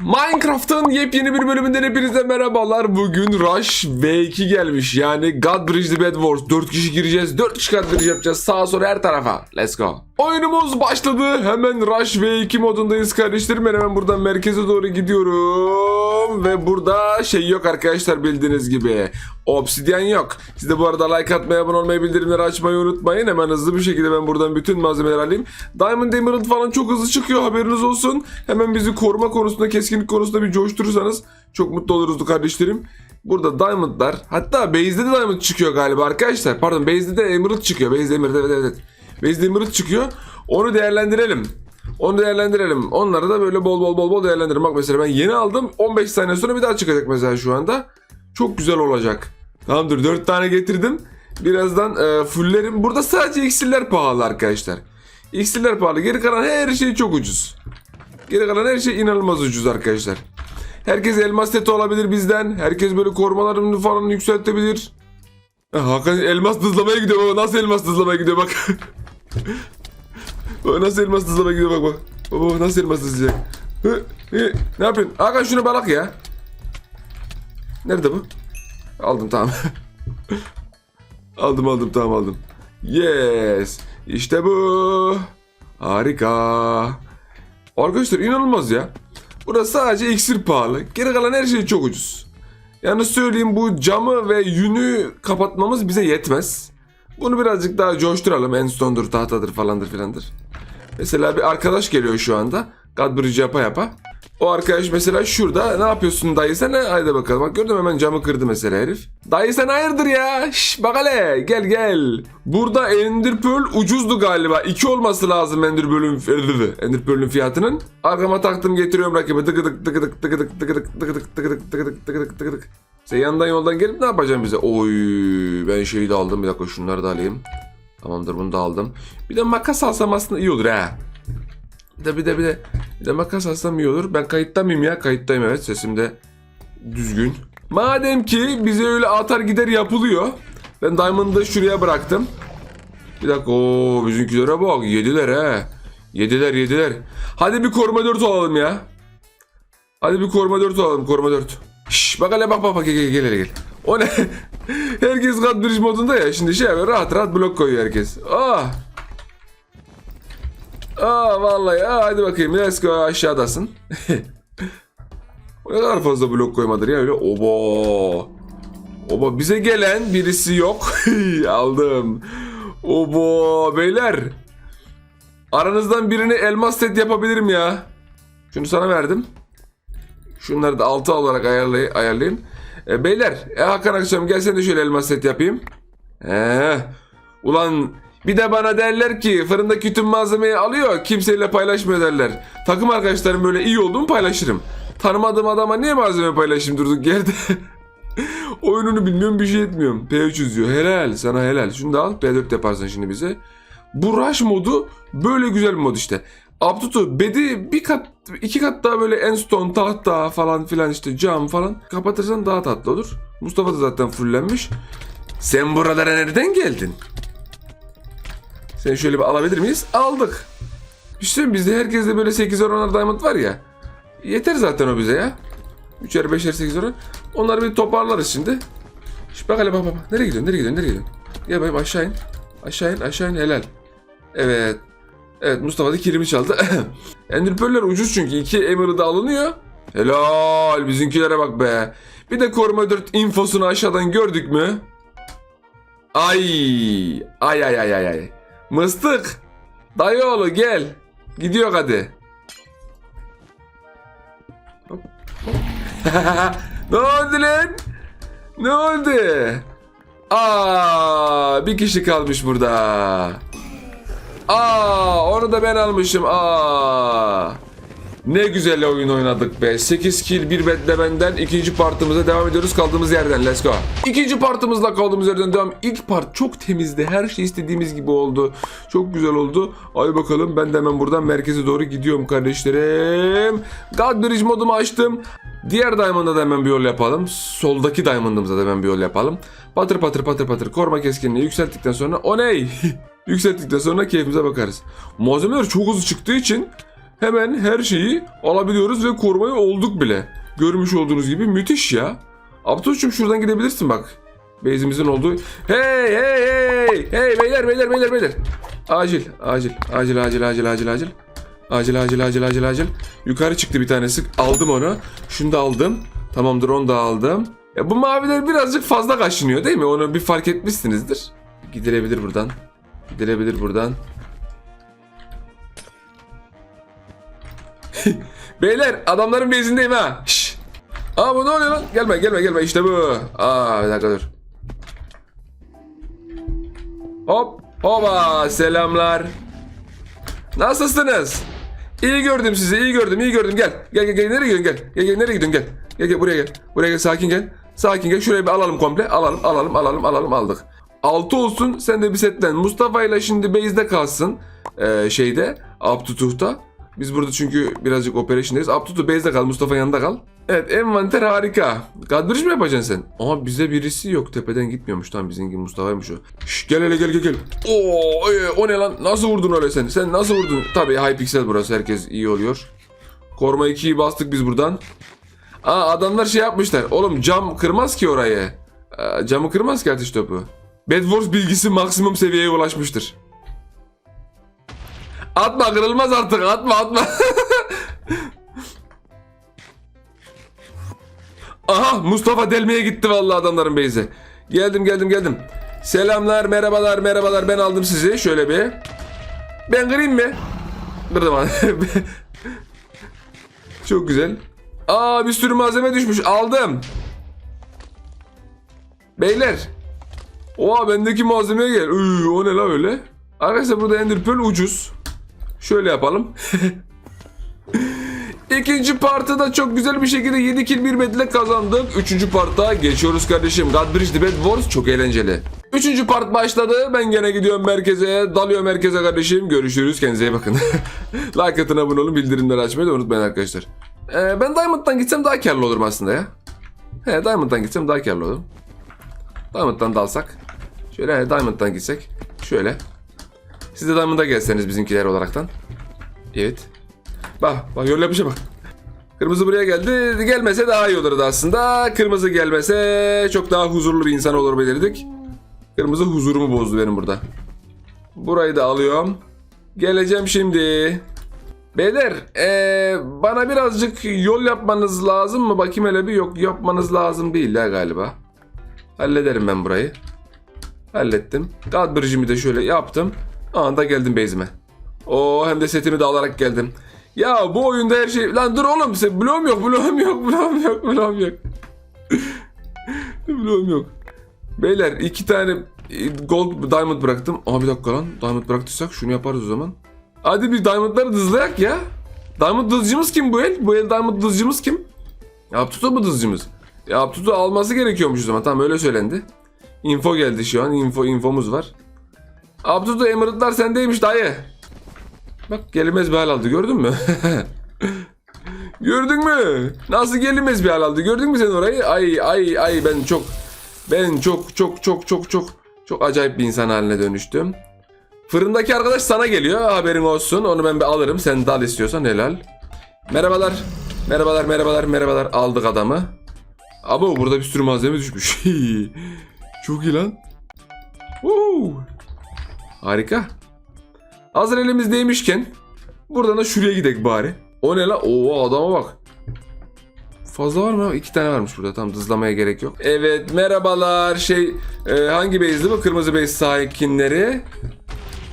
Minecraft'ın yepyeni bir bölümünden hepinize merhabalar. Bugün Rush V2 gelmiş. Yani God Bridge The Bed Wars. 4 kişi gireceğiz. 4 kişi God Bridge yapacağız. Sağa sola her tarafa. Let's go. Oyunumuz başladı. Hemen Rush V2 modundayız kardeşlerim. Ben hemen buradan merkeze doğru gidiyorum. Ve burada şey yok arkadaşlar bildiğiniz gibi. Obsidyen yok. Siz de bu arada like atmayı, abone olmayı, bildirimleri açmayı unutmayın. Hemen hızlı bir şekilde ben buradan bütün malzemeleri alayım. Diamond Emerald falan çok hızlı çıkıyor haberiniz olsun. Hemen bizi koruma konusunda, keskinlik konusunda bir coşturursanız çok mutlu oluruz kardeşlerim. Burada Diamond'lar, hatta Base'de de Diamond çıkıyor galiba arkadaşlar. Pardon Base'de de Emerald çıkıyor. Base'de Emerald evet evet. Emerald çıkıyor. Onu değerlendirelim. Onu değerlendirelim. Onları da böyle bol bol bol bol değerlendirelim. Bak mesela ben yeni aldım. 15 saniye sonra bir daha çıkacak mesela şu anda. Çok güzel olacak. Tamamdır 4 tane getirdim. Birazdan e, fullerim. Burada sadece iksirler pahalı arkadaşlar. İksirler pahalı. Geri kalan her şey çok ucuz. Geri kalan her şey inanılmaz ucuz arkadaşlar. Herkes elmas seti olabilir bizden. Herkes böyle korumalarını falan yükseltebilir. Ha, Hakan elmas hızlamaya gidiyor. Nasıl elmas hızlamaya gidiyor bak. baba nasıl elmas hızlamaya gidiyor bak bak. Baba nasıl elmas hızlayacak. Hı, hı. Ne yapıyorsun? Hakan şunu balak ya. Nerede bu? Aldım tamam. aldım aldım tamam aldım. Yes. İşte bu. Harika. Arkadaşlar inanılmaz ya. Burası sadece iksir pahalı. Geri kalan her şey çok ucuz. Yani söyleyeyim bu camı ve yünü kapatmamız bize yetmez. Bunu birazcık daha coşturalım. Enstone'dur, tahtadır falandır filandır. Mesela bir arkadaş geliyor şu anda. Godbridge yapa yapa. O arkadaş mesela şurada ne yapıyorsun dayı sen? Haydi bakalım. Bak gördüm hemen camı kırdı mesela herif. Dayı sen hayırdır ya? Şş, bak hele gel gel. Burada Ender Pearl ucuzdu galiba. İki olması lazım Ender Pearl'ün Ender Pearl'ün fiyatının. Arkama taktım getiriyorum rakibi. Tıkı tık tıkı tık tıkı tık tıkı tık tıkı tık tıkı tık tıkı tık tıkı tık tıkı tık. Sen yandan yoldan gelip ne yapacaksın bize? Oy ben şeyi de aldım. Bir dakika şunları da alayım. Tamamdır bunu da aldım. Bir de makas alsam aslında iyi olur ha. Bir de bir de bir de bir de makas alsam iyi olur. Ben kayıtta mıyım ya? Kayıttayım evet. Sesim de düzgün. Madem ki bize öyle atar gider yapılıyor. Ben Diamond'ı şuraya bıraktım. Bir dakika ooo bizimkilere bak. Yediler he. Yediler yediler. Hadi bir koruma 4 alalım ya. Hadi bir koruma 4 alalım koruma 4. Şş bak hele bak bak bak gel gel gel. gel. O ne? herkes God Bridge modunda ya. Şimdi şey yapıyor rahat rahat blok koyuyor herkes. Ah. Aa vallahi aa, hadi bakayım let's go aşağıdasın. o ne kadar fazla blok koymadır ya öyle. Oba. Oba bize gelen birisi yok. Aldım. Oba beyler. Aranızdan birini elmas set yapabilirim ya. Şunu sana verdim. Şunları da 6 olarak ayarlay ayarlayayım. E, beyler, e, Hakan Akşam gel sen de şöyle elmas set yapayım. Ee, ulan bir de bana derler ki fırındaki tüm malzemeyi alıyor kimseyle paylaşmıyor derler. Takım arkadaşlarım böyle iyi olduğumu paylaşırım. Tanımadığım adama niye malzeme paylaşayım durduk yerde? Oyununu bilmiyorum bir şey etmiyorum. P3 yazıyor. Helal sana helal. Şunu da al. P4 yaparsın şimdi bize. Bu rush modu böyle güzel bir mod işte. Abdutu bedi bir kat iki kat daha böyle enstone tahta falan filan işte cam falan kapatırsan daha tatlı olur. Mustafa da zaten fullenmiş. Sen buralara nereden geldin? Seni şöyle bir alabilir miyiz? Aldık. İşte bizde herkeste böyle 8 10'ar diamond var ya. Yeter zaten o bize ya. 3'er 5'er 8 10'ar. Onları bir toparlarız şimdi. Şimdi bak hele bak bak. Nereye gidiyorsun? Nereye gidiyorsun? Nereye gidiyorsun? Gel bakayım aşağı in. Aşağı in aşağı in helal. Evet. Evet Mustafa da kilimi çaldı. Ender Pearl'ler ucuz çünkü. 2 Emerald'ı alınıyor. Helal bizimkilere bak be. Bir de koruma 4 infosunu aşağıdan gördük mü? Ay. Ay ay ay ay ay. Mıstık. Dayıoğlu gel. Gidiyor hadi. Ne oldu lan? Ne oldu? Aa, bir kişi kalmış burada. Aa, onu da ben almışım. Aa. Ne güzel oyun oynadık be. 8 kill 1 bedle benden ikinci partımıza devam ediyoruz kaldığımız yerden. Let's go. İkinci partımızla kaldığımız yerden devam. İlk part çok temizdi. Her şey istediğimiz gibi oldu. Çok güzel oldu. Ay bakalım ben de hemen buradan merkeze doğru gidiyorum kardeşlerim. God Bridge modumu açtım. Diğer Diamond'a da hemen bir yol yapalım. Soldaki Diamond'ımıza da hemen bir yol yapalım. Patır patır patır patır koruma keskinliği yükselttikten sonra o ney? Yükselttikten sonra keyfimize bakarız. Malzemeler çok hızlı çıktığı için hemen her şeyi alabiliyoruz ve korumayı olduk bile. Görmüş olduğunuz gibi müthiş ya. Abdülçüm şuradan gidebilirsin bak. Base'imizin olduğu. Hey hey hey! Hey beyler beyler beyler beyler. Acil acil acil acil acil acil acil. Acil acil acil acil acil. Yukarı çıktı bir tanesi. Aldım onu. Şunu da aldım. Tamamdır onu da aldım. Ya bu maviler birazcık fazla kaşınıyor değil mi? Onu bir fark etmişsinizdir. Gidilebilir buradan. Gidilebilir buradan. Beyler adamların bezindeyim ha. Şş. Aa bu ne oluyor lan? Gelme gelme gelme işte bu. Aa bir dakika dur. Hop hoba selamlar. Nasılsınız? İyi gördüm sizi iyi gördüm iyi gördüm gel. Gel gel gel nereye gidiyorsun gel. Gel gel nereye gidiyorsun gel. Gel gel buraya gel. Buraya gel sakin gel. Sakin gel şurayı bir alalım komple. Alalım alalım alalım alalım aldık. Altı olsun sen de bir setlen. Mustafa ile şimdi base'de kalsın. Ee, şeyde Abtutuh'ta. Biz burada çünkü birazcık operation'dayız. Abtutu base'de kal Mustafa yanında kal. Evet envanter harika. Kadbiriş mi yapacaksın sen? Ama bize birisi yok. Tepeden gitmiyormuş. Tamam bizimki Mustafa'ymış o. Şş, gel hele gel gel gel. Oo, e, o ne lan? Nasıl vurdun öyle sen? Sen nasıl vurdun? Tabii high pixel burası. Herkes iyi oluyor. Koruma 2'yi bastık biz buradan. Aa adamlar şey yapmışlar. Oğlum cam kırmaz ki orayı. Aa, camı kırmaz ki atış topu. Bad Wars bilgisi maksimum seviyeye ulaşmıştır. Atma kırılmaz artık atma atma. Aha Mustafa delmeye gitti vallahi adamların beyze. Geldim geldim geldim. Selamlar merhabalar merhabalar ben aldım sizi şöyle bir. Ben kırayım mı? Kırdım abi. Çok güzel. Aa bir sürü malzeme düşmüş aldım. Beyler. Oha bendeki malzemeye gel. Üy, o ne la öyle? Arkadaşlar burada Ender Pearl ucuz. Şöyle yapalım. İkinci partı da çok güzel bir şekilde 7 kill 1 medle kazandık. Üçüncü parta geçiyoruz kardeşim. God Bridge The Bad Wars çok eğlenceli. Üçüncü part başladı. Ben gene gidiyorum merkeze. Dalıyorum merkeze kardeşim. Görüşürüz. Kendinize iyi bakın. like atın abone olun. Bildirimleri açmayı da unutmayın arkadaşlar. Ee, ben Diamond'dan gitsem daha karlı olurum aslında ya. He Diamond'dan gitsem daha karlı olurum. Diamond'dan dalsak. Şöyle he, Diamond'dan gitsek. Şöyle. Siz de Diamond'a gelseniz bizimkiler olaraktan. Evet. Bak bak yol yapışa bak. Kırmızı buraya geldi. Gelmese daha iyi olurdu aslında. Kırmızı gelmese çok daha huzurlu bir insan olur belirdik. Kırmızı huzurumu bozdu benim burada. Burayı da alıyorum. Geleceğim şimdi. Beyler ee, bana birazcık yol yapmanız lazım mı? Bakayım hele bir yok yapmanız lazım değil ya galiba. Hallederim ben burayı. Hallettim. Bridge'imi de şöyle yaptım. Anda geldim base'ime. Oo hem de setimi de alarak geldim. Ya bu oyunda her şey... Lan dur oğlum sen bloğum yok bloğum yok bloğum yok bloğum yok. bloğum yok. Beyler iki tane e, gold diamond bıraktım. Aa bir dakika lan diamond bıraktıysak şunu yaparız o zaman. Hadi bir diamondları dızlayak ya. Diamond dızcımız kim bu el? Bu el diamond dızcımız kim? Aptutu mu dızcımız? Ya Aptutu alması gerekiyormuş o zaman. Tamam öyle söylendi. Info geldi şu an. Info infomuz var. Abdülda Emiratlar sendeymiş dayı. Bak gelinmez bir hal aldı gördün mü? Gördün mü? Nasıl gelinmez bir hal aldı gördün mü sen orayı? Ay ay ay ben çok ben çok çok çok çok çok çok acayip bir insan haline dönüştüm. Fırındaki arkadaş sana geliyor haberin olsun onu ben bir alırım sen dal istiyorsan helal. Merhabalar merhabalar merhabalar merhabalar aldık adamı. Abo burada bir sürü malzeme düşmüş. çok iyi lan. Woo. Harika. Hazır elimizdeymişken buradan da şuraya gidelim bari. O ne la? Oo adama bak. Fazla var mı? İki tane varmış burada. Tam dızlamaya gerek yok. Evet merhabalar. Şey e, hangi base'di bu? Kırmızı base sakinleri.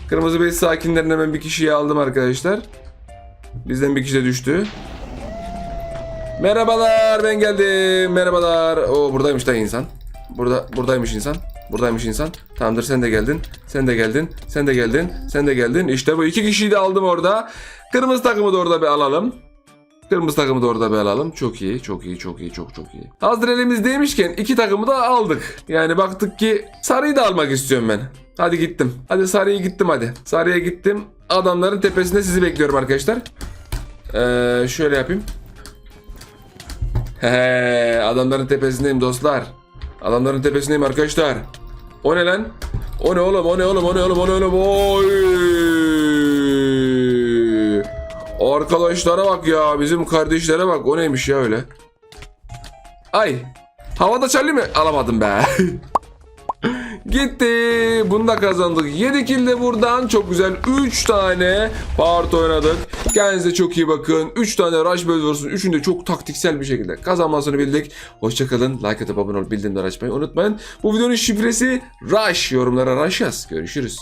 Kırmızı base sakinlerinden hemen bir kişiyi aldım arkadaşlar. Bizden bir kişi de düştü. Merhabalar ben geldim. Merhabalar. Oo buradaymış da insan. Burada buradaymış insan. Buradaymış insan. Tamamdır sen de geldin. Sen de geldin. Sen de geldin. Sen de geldin. İşte bu iki kişiyi de aldım orada. Kırmızı takımı da orada bir alalım. Kırmızı takımı da orada bir alalım. Çok iyi, çok iyi, çok iyi, çok çok iyi. Hazır elimizdeymişken iki takımı da aldık. Yani baktık ki sarıyı da almak istiyorum ben. Hadi gittim. Hadi sarıya gittim hadi. Sarıya gittim. Adamların tepesinde sizi bekliyorum arkadaşlar. Ee, şöyle yapayım. He, adamların tepesindeyim dostlar. Adamların tepesindeyim arkadaşlar. O ne lan? O ne oğlum? O ne oğlum? O ne oğlum? O ne oğlum? Oy! Arkadaşlara bak ya. Bizim kardeşlere bak. O neymiş ya öyle? Ay. Havada çalayım mı? Alamadım be. Gitti. Bunu da kazandık. 7 kill de buradan. Çok güzel. 3 tane part oynadık. Kendinize çok iyi bakın. 3 tane Rush Böz vursun. Üçünü de çok taktiksel bir şekilde kazanmasını bildik. Hoşçakalın. Like atıp abone olup bildirimleri açmayı unutmayın. Bu videonun şifresi Rush. Yorumlara Rush yaz. Görüşürüz.